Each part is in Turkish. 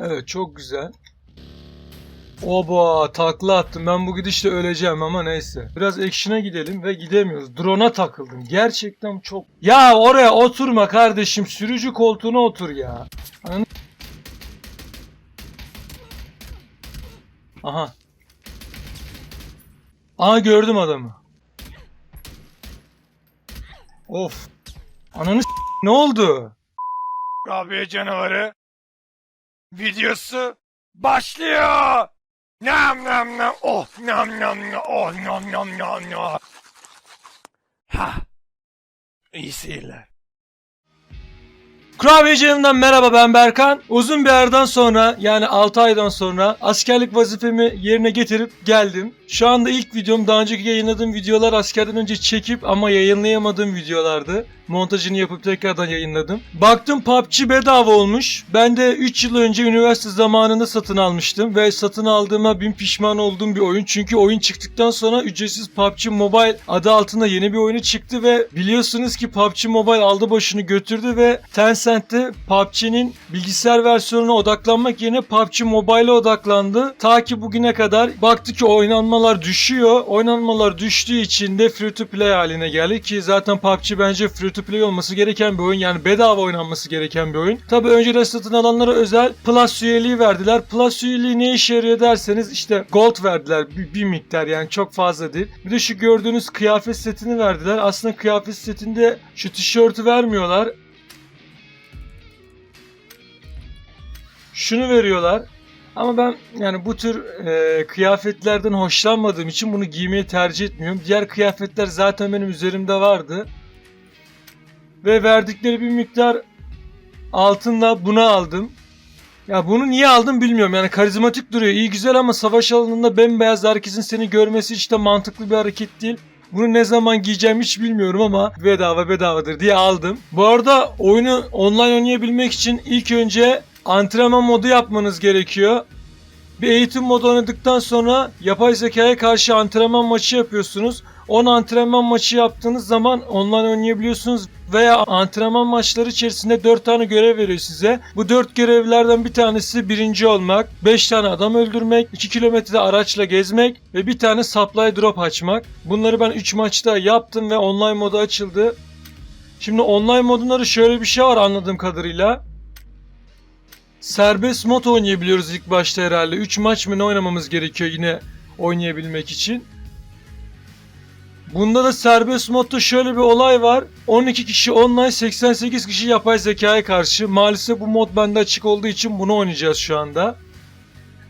Evet çok güzel. Oba takla attım. Ben bu gidişle öleceğim ama neyse. Biraz action'a gidelim ve gidemiyoruz. Drone'a takıldım. Gerçekten çok... Ya oraya oturma kardeşim. Sürücü koltuğuna otur ya. Ananı- Aha. Aha gördüm adamı. Of. Ananı ne oldu? Rabia canavarı videosu başlıyor. Nam nam nam oh nam nam nam oh nam nam nam nam. Ha. İyi seyirler. Kurabiyecanımdan merhaba ben Berkan. Uzun bir aradan sonra yani 6 aydan sonra askerlik vazifemi yerine getirip geldim. Şu anda ilk videom daha önceki yayınladığım videolar askerden önce çekip ama yayınlayamadığım videolardı. Montajını yapıp tekrardan yayınladım. Baktım PUBG bedava olmuş. Ben de 3 yıl önce üniversite zamanında satın almıştım ve satın aldığıma bin pişman olduğum bir oyun. Çünkü oyun çıktıktan sonra ücretsiz PUBG Mobile adı altında yeni bir oyunu çıktı ve biliyorsunuz ki PUBG Mobile aldı başını götürdü ve Tencent de PUBG'nin bilgisayar versiyonuna odaklanmak yerine PUBG Mobile'e odaklandı. Ta ki bugüne kadar baktı ki oynanmalar düşüyor. Oynanmalar düştüğü için de free to play haline geldi ki zaten PUBG bence free to play olması gereken bir oyun. Yani bedava oynanması gereken bir oyun. Tabi önceden satın alanlara özel Plus üyeliği verdiler. Plus üyeliği ne işe yarıyor derseniz işte gold verdiler bir, bir miktar yani çok fazla değil. Bir de şu gördüğünüz kıyafet setini verdiler. Aslında kıyafet setinde şu tişörtü vermiyorlar. Şunu veriyorlar. Ama ben yani bu tür e, kıyafetlerden hoşlanmadığım için bunu giymeyi tercih etmiyorum. Diğer kıyafetler zaten benim üzerimde vardı. Ve verdikleri bir miktar altınla bunu aldım. Ya bunu niye aldım bilmiyorum. Yani karizmatik duruyor. iyi güzel ama savaş alanında bembeyaz herkesin seni görmesi hiç de mantıklı bir hareket değil. Bunu ne zaman giyeceğim hiç bilmiyorum ama bedava bedavadır diye aldım. Bu arada oyunu online oynayabilmek için ilk önce antrenman modu yapmanız gerekiyor. Bir eğitim modu oynadıktan sonra yapay zekaya karşı antrenman maçı yapıyorsunuz. 10 antrenman maçı yaptığınız zaman online oynayabiliyorsunuz veya antrenman maçları içerisinde 4 tane görev veriyor size. Bu 4 görevlerden bir tanesi birinci olmak, 5 tane adam öldürmek, 2 kilometrede araçla gezmek ve bir tane supply drop açmak. Bunları ben 3 maçta yaptım ve online modu açıldı. Şimdi online modunları şöyle bir şey var anladığım kadarıyla. Serbest mod oynayabiliyoruz ilk başta herhalde. 3 maç mı ne oynamamız gerekiyor yine oynayabilmek için. Bunda da serbest modda şöyle bir olay var. 12 kişi online 88 kişi yapay zekaya karşı. Maalesef bu mod bende açık olduğu için bunu oynayacağız şu anda.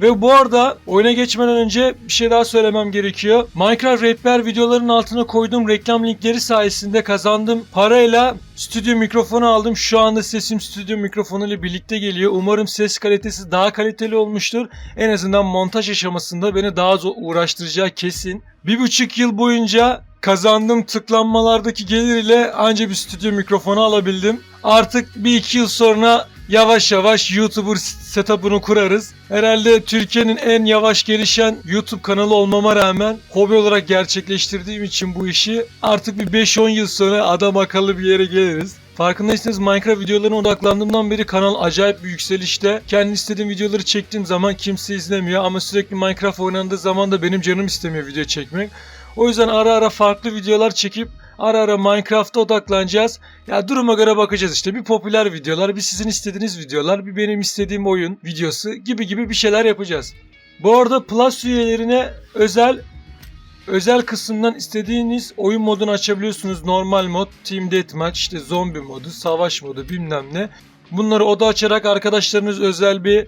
Ve bu arada oyuna geçmeden önce bir şey daha söylemem gerekiyor. Minecraft rehber videolarının altına koyduğum reklam linkleri sayesinde kazandığım parayla stüdyo mikrofonu aldım. Şu anda sesim stüdyo mikrofonu ile birlikte geliyor. Umarım ses kalitesi daha kaliteli olmuştur. En azından montaj aşamasında beni daha zor uğraştıracağı kesin. Bir buçuk yıl boyunca kazandığım tıklanmalardaki gelir ile anca bir stüdyo mikrofonu alabildim. Artık bir iki yıl sonra yavaş yavaş YouTuber setup'ını kurarız. Herhalde Türkiye'nin en yavaş gelişen YouTube kanalı olmama rağmen hobi olarak gerçekleştirdiğim için bu işi artık bir 5-10 yıl sonra adam akıllı bir yere geliriz. Farkındaysanız Minecraft videolarına odaklandığımdan beri kanal acayip bir yükselişte. Kendi istediğim videoları çektiğim zaman kimse izlemiyor ama sürekli Minecraft oynandığı zaman da benim canım istemiyor video çekmek. O yüzden ara ara farklı videolar çekip ara ara Minecraft'a odaklanacağız. Ya duruma göre bakacağız işte. Bir popüler videolar, bir sizin istediğiniz videolar, bir benim istediğim oyun videosu gibi gibi bir şeyler yapacağız. Bu arada Plus üyelerine özel özel kısımdan istediğiniz oyun modunu açabiliyorsunuz. Normal mod, Team Deathmatch, işte zombi modu, savaş modu bilmem ne. Bunları oda açarak arkadaşlarınız özel bir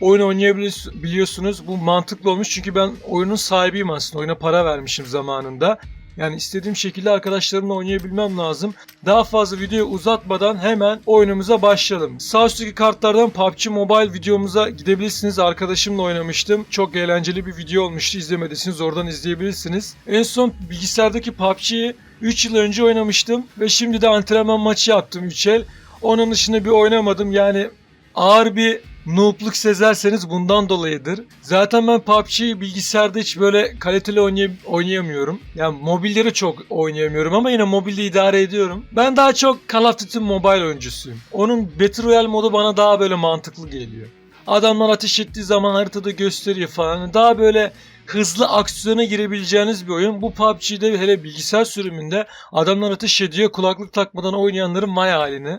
oyun oynayabiliyorsunuz. Bu mantıklı olmuş çünkü ben oyunun sahibiyim aslında. Oyuna para vermişim zamanında. Yani istediğim şekilde arkadaşlarımla oynayabilmem lazım. Daha fazla videoyu uzatmadan hemen oyunumuza başlayalım. Sağ üstteki kartlardan PUBG Mobile videomuza gidebilirsiniz. Arkadaşımla oynamıştım. Çok eğlenceli bir video olmuştu. İzlemediyseniz oradan izleyebilirsiniz. En son bilgisayardaki PUBG'yi 3 yıl önce oynamıştım. Ve şimdi de antrenman maçı yaptım 3 el. Onun dışında bir oynamadım. Yani ağır bir noobluk sezerseniz bundan dolayıdır. Zaten ben PUBG'yi bilgisayarda hiç böyle kaliteli oynay- oynayamıyorum. Yani mobilleri çok oynayamıyorum ama yine mobilde idare ediyorum. Ben daha çok Call of Duty Mobile oyuncusuyum. Onun Battle Royale modu bana daha böyle mantıklı geliyor. Adamlar ateş ettiği zaman haritada gösteriyor falan. Daha böyle hızlı aksiyona girebileceğiniz bir oyun. Bu PUBG'de hele bilgisayar sürümünde adamlar ateş ediyor kulaklık takmadan oynayanların vay halini.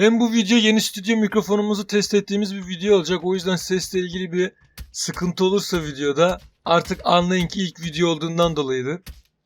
Hem bu video yeni stüdyo mikrofonumuzu test ettiğimiz bir video olacak. O yüzden sesle ilgili bir sıkıntı olursa videoda artık anlayın ki ilk video olduğundan dolayıdır.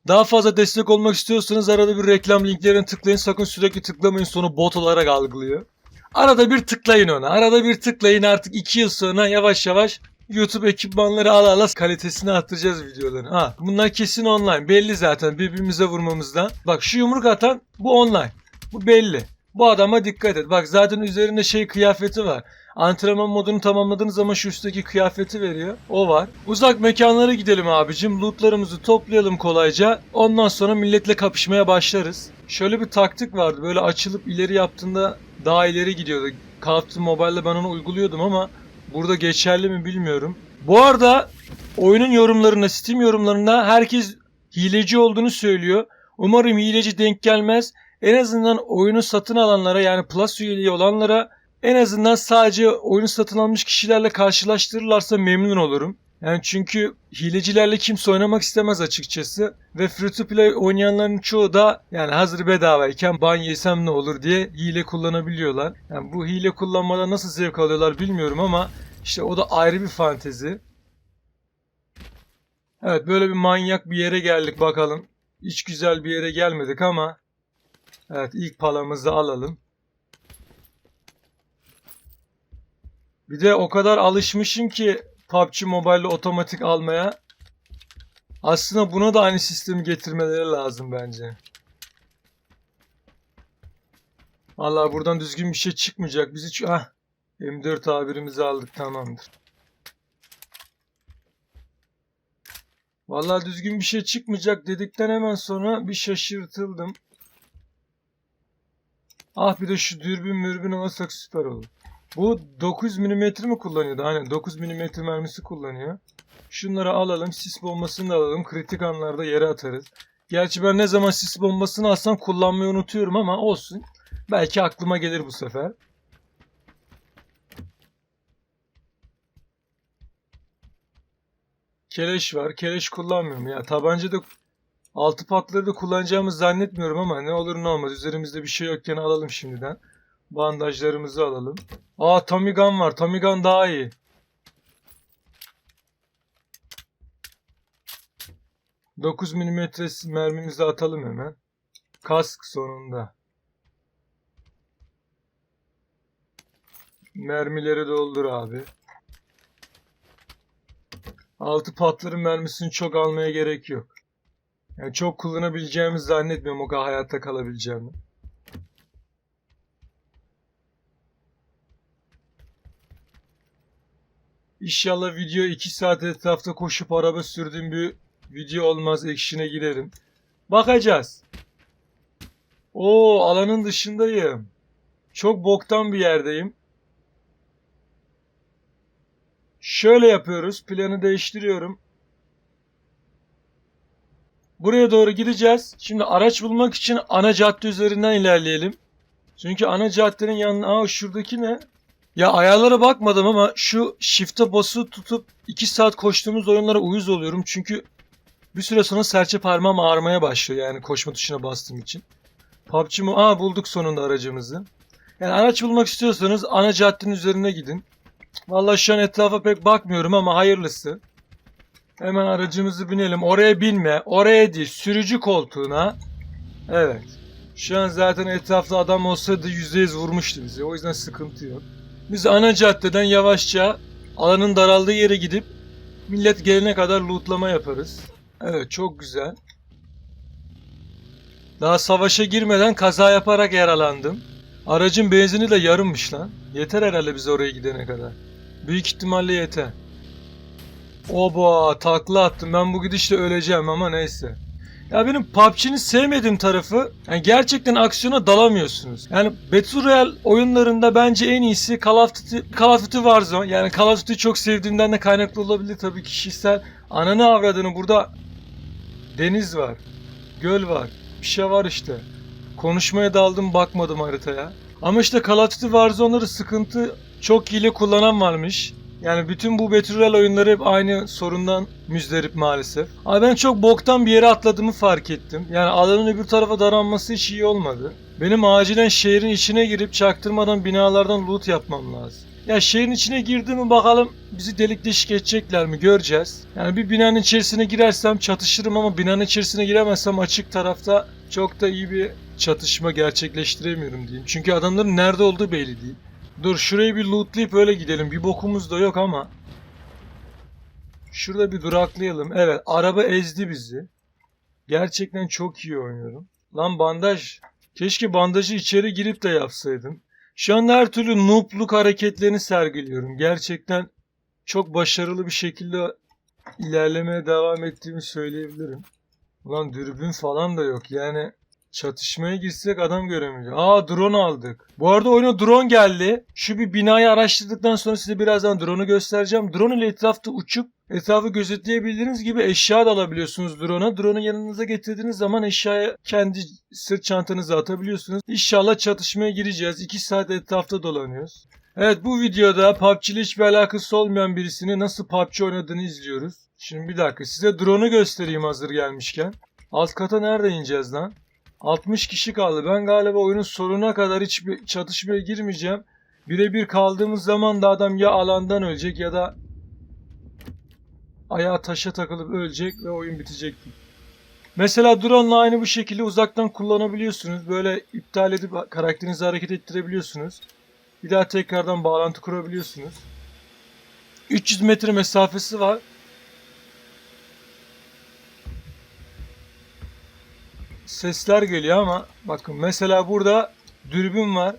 Daha fazla destek olmak istiyorsanız arada bir reklam linklerine tıklayın. Sakın sürekli tıklamayın sonu bot olarak algılıyor. Arada bir tıklayın ona. Arada bir tıklayın artık 2 yıl sonra yavaş yavaş YouTube ekipmanları ala ala kalitesini arttıracağız videoların. Ha, bunlar kesin online. Belli zaten birbirimize vurmamızdan. Bak şu yumruk atan bu online. Bu belli. Bu adama dikkat et. Bak zaten üzerinde şey kıyafeti var. Antrenman modunu tamamladığınız zaman şu üstteki kıyafeti veriyor. O var. Uzak mekanlara gidelim abicim. Lootlarımızı toplayalım kolayca. Ondan sonra milletle kapışmaya başlarız. Şöyle bir taktik vardı. Böyle açılıp ileri yaptığında daha ileri gidiyordu. Call of ben onu uyguluyordum ama burada geçerli mi bilmiyorum. Bu arada oyunun yorumlarında, Steam yorumlarında herkes hileci olduğunu söylüyor. Umarım hileci denk gelmez. En azından oyunu satın alanlara yani Plus üyeliği olanlara en azından sadece oyunu satın almış kişilerle karşılaştırırlarsa memnun olurum. Yani çünkü hilecilerle kimse oynamak istemez açıkçası. Ve free to play oynayanların çoğu da yani hazır bedavayken ban yesem ne olur diye hile kullanabiliyorlar. Yani bu hile kullanmadan nasıl zevk alıyorlar bilmiyorum ama işte o da ayrı bir fantezi. Evet böyle bir manyak bir yere geldik bakalım. Hiç güzel bir yere gelmedik ama Evet ilk palamızı alalım. Bir de o kadar alışmışım ki PUBG Mobile'de otomatik almaya. Aslında buna da aynı sistemi getirmeleri lazım bence. Vallahi buradan düzgün bir şey çıkmayacak. Bizi şu ah M4 A1'imizi aldık tamamdır. Vallahi düzgün bir şey çıkmayacak dedikten hemen sonra bir şaşırtıldım. Ah bir de şu dürbün mürbün alırsak süper olur. Bu 9 mm mi kullanıyordu? Aynen 9 mm mermisi kullanıyor. Şunları alalım. Sis bombasını da alalım. Kritik anlarda yere atarız. Gerçi ben ne zaman sis bombasını alsam kullanmayı unutuyorum ama olsun. Belki aklıma gelir bu sefer. Keleş var. Keleş kullanmıyorum ya. Tabancada altı patları da kullanacağımızı zannetmiyorum ama ne olur ne olmaz. Üzerimizde bir şey yokken alalım şimdiden. Bandajlarımızı alalım. Aa Tommy Gun var. Tommy Gun daha iyi. Dokuz milimetre mermimizi atalım hemen. Kask sonunda. Mermileri doldur abi. Altı patların mermisini çok almaya gerek yok. Yani çok kullanabileceğimizi zannetmiyorum o kadar hayatta kalabileceğimi. İnşallah video 2 saat etrafta koşup araba sürdüğüm bir video olmaz. Ekşine girerim. Bakacağız. Oo alanın dışındayım. Çok boktan bir yerdeyim. Şöyle yapıyoruz. Planı değiştiriyorum. Buraya doğru gideceğiz. Şimdi araç bulmak için ana cadde üzerinden ilerleyelim. Çünkü ana caddenin yanına... Aa şuradaki ne? Ya ayarlara bakmadım ama şu shift'e basılı tutup 2 saat koştuğumuz oyunlara uyuz oluyorum. Çünkü bir süre sonra serçe parmağım ağrımaya başlıyor yani koşma tuşuna bastığım için. PUBG mi? Aa bulduk sonunda aracımızı. Yani araç bulmak istiyorsanız ana caddenin üzerine gidin. Vallahi şu an etrafa pek bakmıyorum ama hayırlısı. Hemen aracımızı binelim. Oraya binme. Oraya değil. Sürücü koltuğuna. Evet. Şu an zaten etrafta adam olsaydı %100 vurmuştu bizi. O yüzden sıkıntı yok. Biz ana caddeden yavaşça alanın daraldığı yere gidip millet gelene kadar lootlama yaparız. Evet çok güzel. Daha savaşa girmeden kaza yaparak yaralandım. Aracın benzini de yarımmış lan. Yeter herhalde biz oraya gidene kadar. Büyük ihtimalle yeter. Oba takla attım. Ben bu gidişle öleceğim ama neyse. Ya benim PUBG'nin sevmediğim tarafı yani gerçekten aksiyona dalamıyorsunuz. Yani Battle Royale oyunlarında bence en iyisi Call of Duty, Call of Duty Warzone. Yani Call of Duty'yi çok sevdiğimden de kaynaklı olabilir tabii kişisel. Ananı avradını burada deniz var. Göl var. Bir şey var işte. Konuşmaya daldım bakmadım haritaya. Ama işte Call of Duty Warzone'ları sıkıntı çok hile kullanan varmış. Yani bütün bu Battle oyunları hep aynı sorundan müzdarip maalesef. Ama ben çok boktan bir yere atladığımı fark ettim. Yani alanın öbür tarafa daranması hiç iyi olmadı. Benim acilen şehrin içine girip çaktırmadan binalardan loot yapmam lazım. Ya şehrin içine girdiğimi bakalım bizi delik deşik edecekler mi göreceğiz. Yani bir binanın içerisine girersem çatışırım ama binanın içerisine giremezsem açık tarafta çok da iyi bir çatışma gerçekleştiremiyorum diyeyim. Çünkü adamların nerede olduğu belli değil. Dur şurayı bir lootlayıp öyle gidelim. Bir bokumuz da yok ama. Şurada bir duraklayalım. Evet araba ezdi bizi. Gerçekten çok iyi oynuyorum. Lan bandaj. Keşke bandajı içeri girip de yapsaydım. Şu anda her türlü noobluk hareketlerini sergiliyorum. Gerçekten çok başarılı bir şekilde ilerlemeye devam ettiğimi söyleyebilirim. Ulan dürbün falan da yok. Yani çatışmaya girsek adam göremeyeceğiz. Aa drone aldık. Bu arada oyuna drone geldi. Şu bir binayı araştırdıktan sonra size birazdan drone'u göstereceğim. Drone ile etrafta uçup etrafı gözetleyebildiğiniz gibi eşya da alabiliyorsunuz drone'a. Drone'u yanınıza getirdiğiniz zaman eşyaya kendi sırt çantanıza atabiliyorsunuz. İnşallah çatışmaya gireceğiz. 2 saat etrafta dolanıyoruz. Evet bu videoda PUBG ile hiçbir alakası olmayan birisini nasıl PUBG oynadığını izliyoruz. Şimdi bir dakika size drone'u göstereyim hazır gelmişken. Alt kata nerede ineceğiz lan? 60 kişi kaldı. Ben galiba oyunun sonuna kadar hiçbir çatışmaya girmeyeceğim. Birebir kaldığımız zaman da adam ya alandan ölecek ya da ayağı taşa takılıp ölecek ve oyun bitecek. Mesela drone'la aynı bu şekilde uzaktan kullanabiliyorsunuz. Böyle iptal edip karakterinizi hareket ettirebiliyorsunuz. Bir daha tekrardan bağlantı kurabiliyorsunuz. 300 metre mesafesi var. Sesler geliyor ama bakın mesela burada dürbün var.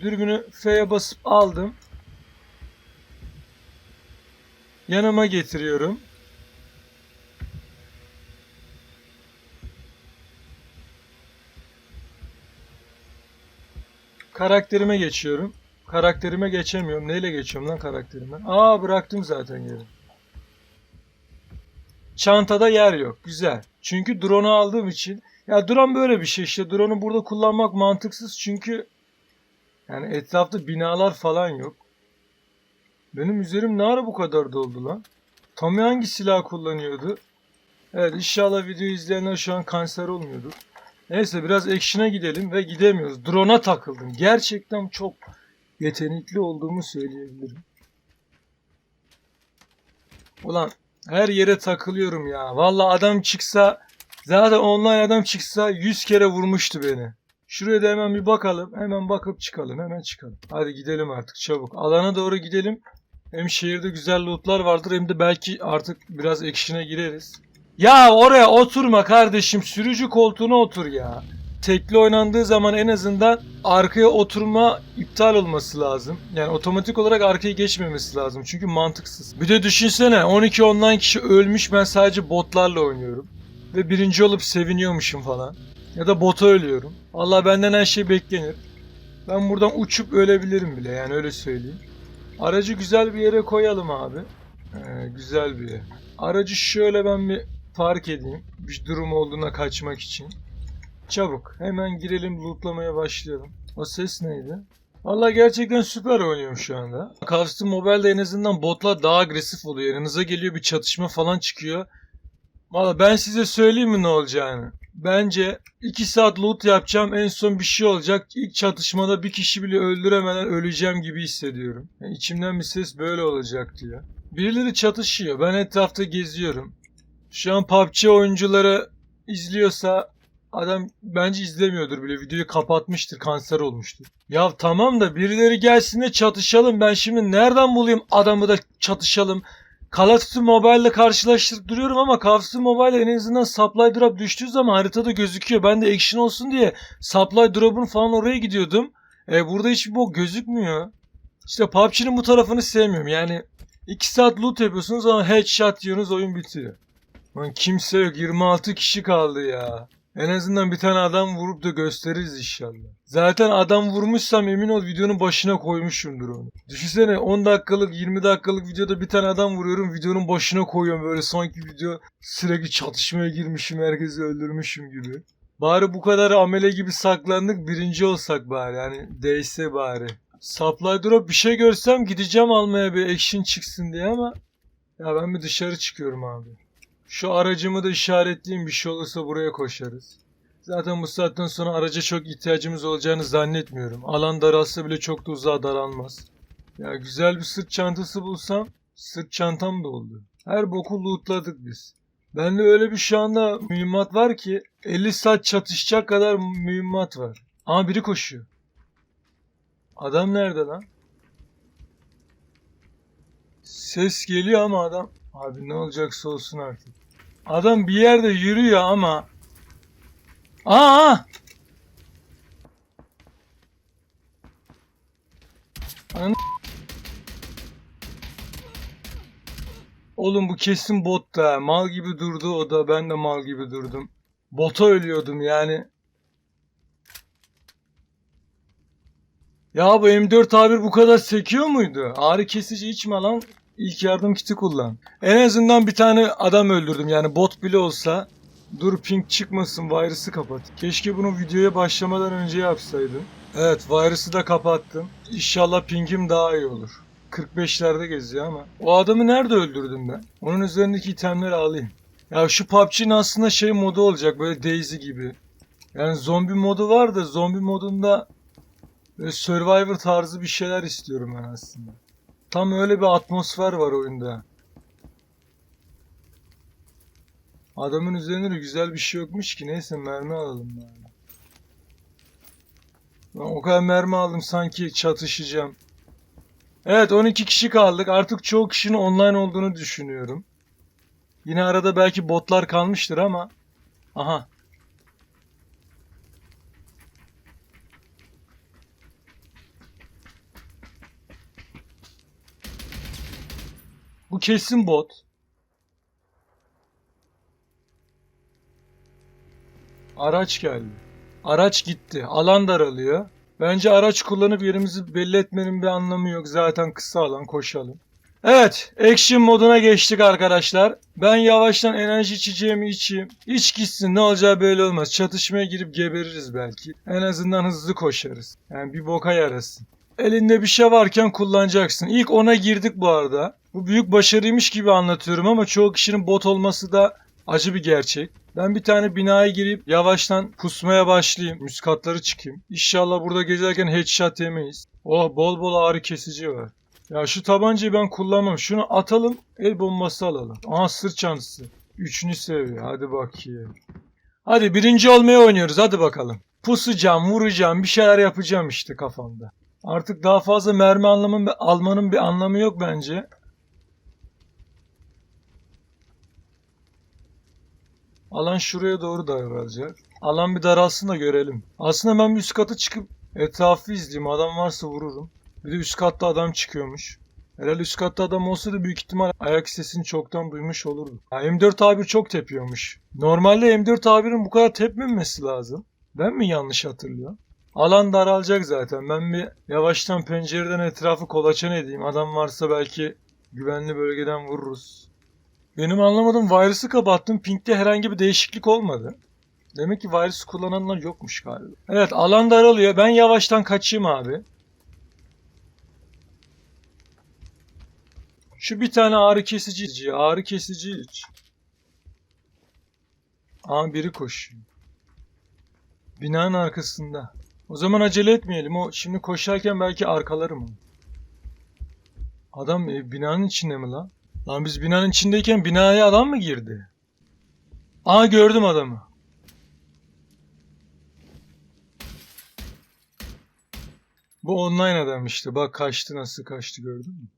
Dürbünü F'ye basıp aldım. Yanıma getiriyorum. Karakterime geçiyorum. Karakterime geçemiyorum. Neyle geçiyorum lan karakterime? Aa bıraktım zaten yeri. Çantada yer yok. Güzel. Çünkü drone'u aldığım için. Ya drone böyle bir şey işte. Drone'u burada kullanmak mantıksız çünkü yani etrafta binalar falan yok. Benim üzerim ne ara bu kadar doldu lan? Tommy hangi silah kullanıyordu? Evet inşallah videoyu izleyenler şu an kanser olmuyordu. Neyse biraz action'a gidelim ve gidemiyoruz. Drone'a takıldım. Gerçekten çok yetenekli olduğumu söyleyebilirim. Ulan her yere takılıyorum ya. Vallahi adam çıksa zaten online adam çıksa 100 kere vurmuştu beni. Şuraya da hemen bir bakalım. Hemen bakıp çıkalım. Hemen çıkalım. Hadi gidelim artık çabuk. Alana doğru gidelim. Hem şehirde güzel lootlar vardır hem de belki artık biraz action'a gireriz. Ya oraya oturma kardeşim. Sürücü koltuğuna otur ya. Tekli oynandığı zaman en azından arkaya oturma iptal olması lazım. Yani otomatik olarak arkaya geçmemesi lazım. Çünkü mantıksız. Bir de düşünsene 12 online kişi ölmüş ben sadece botlarla oynuyorum. Ve birinci olup seviniyormuşum falan. Ya da bota ölüyorum. Allah benden her şey beklenir. Ben buradan uçup ölebilirim bile yani öyle söyleyeyim. Aracı güzel bir yere koyalım abi. Ee, güzel bir yer. Aracı şöyle ben bir park edeyim. Bir durum olduğuna kaçmak için. Çabuk. Hemen girelim lootlamaya başlayalım. O ses neydi? Valla gerçekten süper oynuyorum şu anda. Duty Mobile'de en azından botlar daha agresif oluyor. Yanınıza geliyor bir çatışma falan çıkıyor. Valla ben size söyleyeyim mi ne olacağını? Bence 2 saat loot yapacağım en son bir şey olacak. İlk çatışmada bir kişi bile öldüremeden öleceğim gibi hissediyorum. Yani içimden bir ses böyle olacak diyor. Birileri çatışıyor. Ben etrafta geziyorum. Şu an PUBG oyuncuları izliyorsa adam bence izlemiyordur bile. Videoyu kapatmıştır. Kanser olmuştur. Ya tamam da birileri gelsin de çatışalım. Ben şimdi nereden bulayım adamı da çatışalım. Call of karşılaştırıp duruyorum ama Call of Mobile en azından supply drop düştüğü zaman haritada gözüküyor. Ben de action olsun diye supply drop'un falan oraya gidiyordum. E, burada hiçbir bok gözükmüyor. İşte PUBG'nin bu tarafını sevmiyorum. Yani 2 saat loot yapıyorsunuz ama headshot yiyorsunuz oyun bitiyor. Lan kimse yok 26 kişi kaldı ya. En azından bir tane adam vurup da gösteririz inşallah. Zaten adam vurmuşsam emin ol videonun başına koymuşumdur onu. Düşünsene 10 dakikalık 20 dakikalık videoda bir tane adam vuruyorum videonun başına koyuyorum böyle sanki video sürekli çatışmaya girmişim herkesi öldürmüşüm gibi. Bari bu kadar amele gibi saklandık birinci olsak bari yani değse bari. Supply drop bir şey görsem gideceğim almaya bir action çıksın diye ama ya ben bir dışarı çıkıyorum abi. Şu aracımı da işaretleyeyim bir şey olursa buraya koşarız. Zaten bu saatten sonra araca çok ihtiyacımız olacağını zannetmiyorum. Alan daralsa bile çok da uzağa daralmaz. Ya güzel bir sırt çantası bulsam sırt çantam da oldu. Her boku lootladık biz. Bende öyle bir şu anda mühimmat var ki 50 saat çatışacak kadar mühimmat var. Ama biri koşuyor. Adam nerede lan? Ses geliyor ama adam... Abi ne olacaksa olsun artık. Adam bir yerde yürüyor ama... Aa! Ananı... Oğlum bu kesin bot da. Mal gibi durdu o da. Ben de mal gibi durdum. Bota ölüyordum yani. Ya bu M4 A1 bu kadar sekiyor muydu? Ağrı kesici içme lan. İlk yardım kiti kullan. En azından bir tane adam öldürdüm. Yani bot bile olsa. Dur ping çıkmasın virüsü kapat. Keşke bunu videoya başlamadan önce yapsaydım. Evet virüsü de kapattım. İnşallah pingim daha iyi olur. 45'lerde geziyor ama. O adamı nerede öldürdüm ben? Onun üzerindeki itemleri alayım. Ya şu PUBG'nin aslında şey modu olacak böyle Daisy gibi. Yani zombi modu var da zombi modunda böyle Survivor tarzı bir şeyler istiyorum ben aslında. Tam öyle bir atmosfer var oyunda. Adamın üzerinde de güzel bir şey yokmuş ki neyse mermi alalım yani. Ben o kadar mermi aldım sanki çatışacağım. Evet 12 kişi kaldık. Artık çoğu kişinin online olduğunu düşünüyorum. Yine arada belki botlar kalmıştır ama. Aha. Bu kesin bot. Araç geldi. Araç gitti. Alan daralıyor. Bence araç kullanıp yerimizi belli etmenin bir anlamı yok. Zaten kısa alan koşalım. Evet, action moduna geçtik arkadaşlar. Ben yavaştan enerji içeceğimi içeyim. İç gitsin ne olacağı belli olmaz. Çatışmaya girip gebeririz belki. En azından hızlı koşarız. Yani bir boka yarasın. Elinde bir şey varken kullanacaksın. İlk ona girdik bu arada. Bu büyük başarıymış gibi anlatıyorum ama çoğu kişinin bot olması da acı bir gerçek. Ben bir tane binaya girip yavaştan pusmaya başlayayım. Üst katları çıkayım. İnşallah burada gezerken headshot yemeyiz. Oh bol bol ağrı kesici var. Ya şu tabancayı ben kullanmam. Şunu atalım. El bombası alalım. Aha sırt çantası. Üçüncü seviye. Hadi bakayım. Hadi birinci olmaya oynuyoruz. Hadi bakalım. Pusacağım, vuracağım, bir şeyler yapacağım işte kafamda. Artık daha fazla mermi anlamın, almanın bir anlamı yok bence. Alan şuraya doğru daralacak. Alan bir daralsın da görelim. Aslında ben bir üst kata çıkıp etrafı izleyeyim. Adam varsa vururum. Bir de üst katta adam çıkıyormuş. Herhalde üst katta adam olsa da büyük ihtimal ayak sesini çoktan duymuş olurdu. Ya M4 A1 çok tepiyormuş. Normalde M4 A1'in bu kadar tepmemesi lazım. Ben mi yanlış hatırlıyorum? Alan daralacak zaten. Ben bir yavaştan pencereden etrafı kolaçan edeyim. Adam varsa belki güvenli bölgeden vururuz. Benim anlamadığım virüsü kapattım. Pink'te herhangi bir değişiklik olmadı. Demek ki virüs kullananlar yokmuş galiba. Evet alan daralıyor. Ben yavaştan kaçayım abi. Şu bir tane ağrı kesici iç. Ağrı kesici iç. Aa biri koşuyor. Binanın arkasında. O zaman acele etmeyelim. O şimdi koşarken belki arkalarım. Adam e, binanın içinde mi lan? Lan biz binanın içindeyken binaya adam mı girdi? Aa gördüm adamı. Bu online adam işte. Bak kaçtı nasıl kaçtı gördün mü?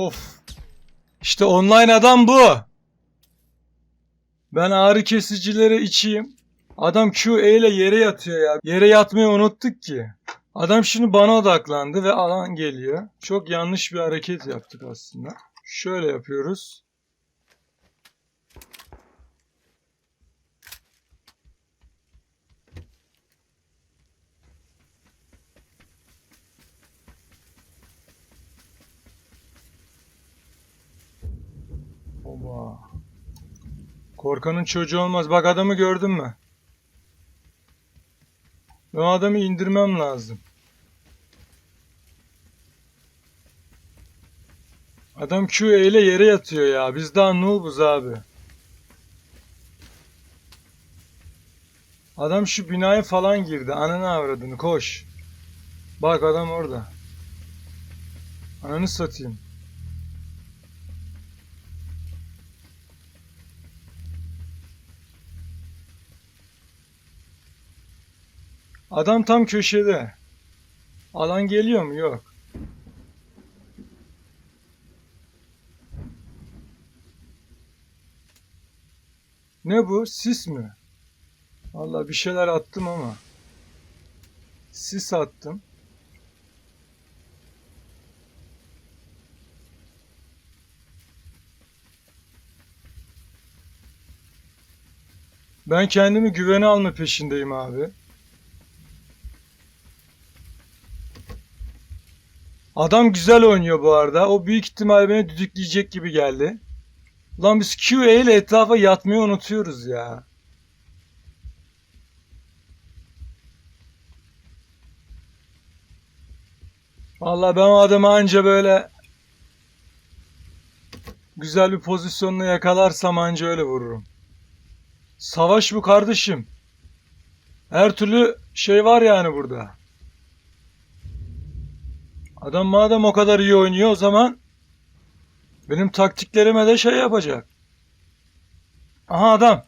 Of. İşte online adam bu. Ben ağrı kesicileri içeyim. Adam Q E ile yere yatıyor ya. Yere yatmayı unuttuk ki. Adam şimdi bana odaklandı ve alan geliyor. Çok yanlış bir hareket yaptık aslında. Şöyle yapıyoruz. Oba. Korkanın çocuğu olmaz. Bak adamı gördün mü? O adamı indirmem lazım. Adam Q ile yere yatıyor ya. Biz daha noobuz abi. Adam şu binaya falan girdi. Ananı avradını koş. Bak adam orada. Ananı satayım. Adam tam köşede. Alan geliyor mu? Yok. Ne bu? Sis mi? Vallahi bir şeyler attım ama. Sis attım. Ben kendimi güvene alma peşindeyim abi. Adam güzel oynuyor bu arada. O büyük ihtimal beni düdükleyecek gibi geldi. Lan biz QA ile etrafa yatmayı unutuyoruz ya. Vallahi ben o adamı anca böyle güzel bir pozisyonla yakalarsam anca öyle vururum. Savaş bu kardeşim. Her türlü şey var yani burada. Adam madem o kadar iyi oynuyor o zaman benim taktiklerime de şey yapacak. Aha adam.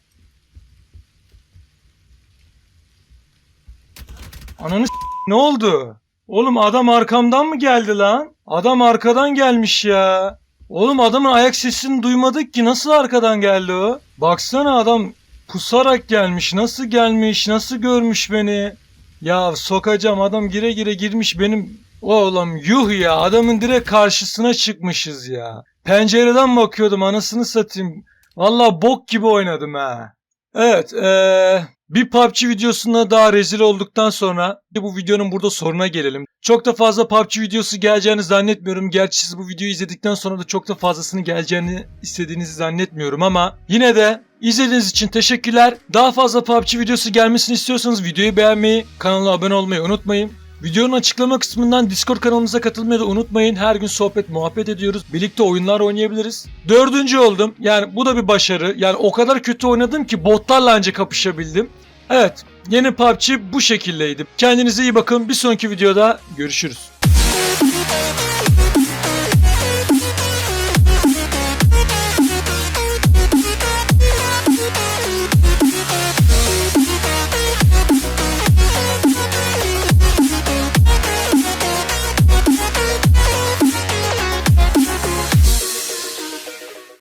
Ananı ne oldu? Oğlum adam arkamdan mı geldi lan? Adam arkadan gelmiş ya. Oğlum adamın ayak sesini duymadık ki nasıl arkadan geldi o? Baksana adam pusarak gelmiş. Nasıl gelmiş? Nasıl görmüş beni? Ya sokacağım adam gire gire girmiş benim Oğlum yuh ya adamın direkt karşısına çıkmışız ya. Pencereden bakıyordum anasını satayım. Valla bok gibi oynadım ha. Evet eee bir PUBG videosunda daha rezil olduktan sonra bu videonun burada sonuna gelelim. Çok da fazla PUBG videosu geleceğini zannetmiyorum. Gerçi siz bu videoyu izledikten sonra da çok da fazlasını geleceğini istediğinizi zannetmiyorum ama yine de izlediğiniz için teşekkürler. Daha fazla PUBG videosu gelmesini istiyorsanız videoyu beğenmeyi, kanala abone olmayı unutmayın. Videonun açıklama kısmından Discord kanalımıza katılmayı da unutmayın. Her gün sohbet muhabbet ediyoruz. Birlikte oyunlar oynayabiliriz. Dördüncü oldum. Yani bu da bir başarı. Yani o kadar kötü oynadım ki botlarla ancak kapışabildim. Evet yeni PUBG bu şekildeydi. Kendinize iyi bakın. Bir sonraki videoda görüşürüz.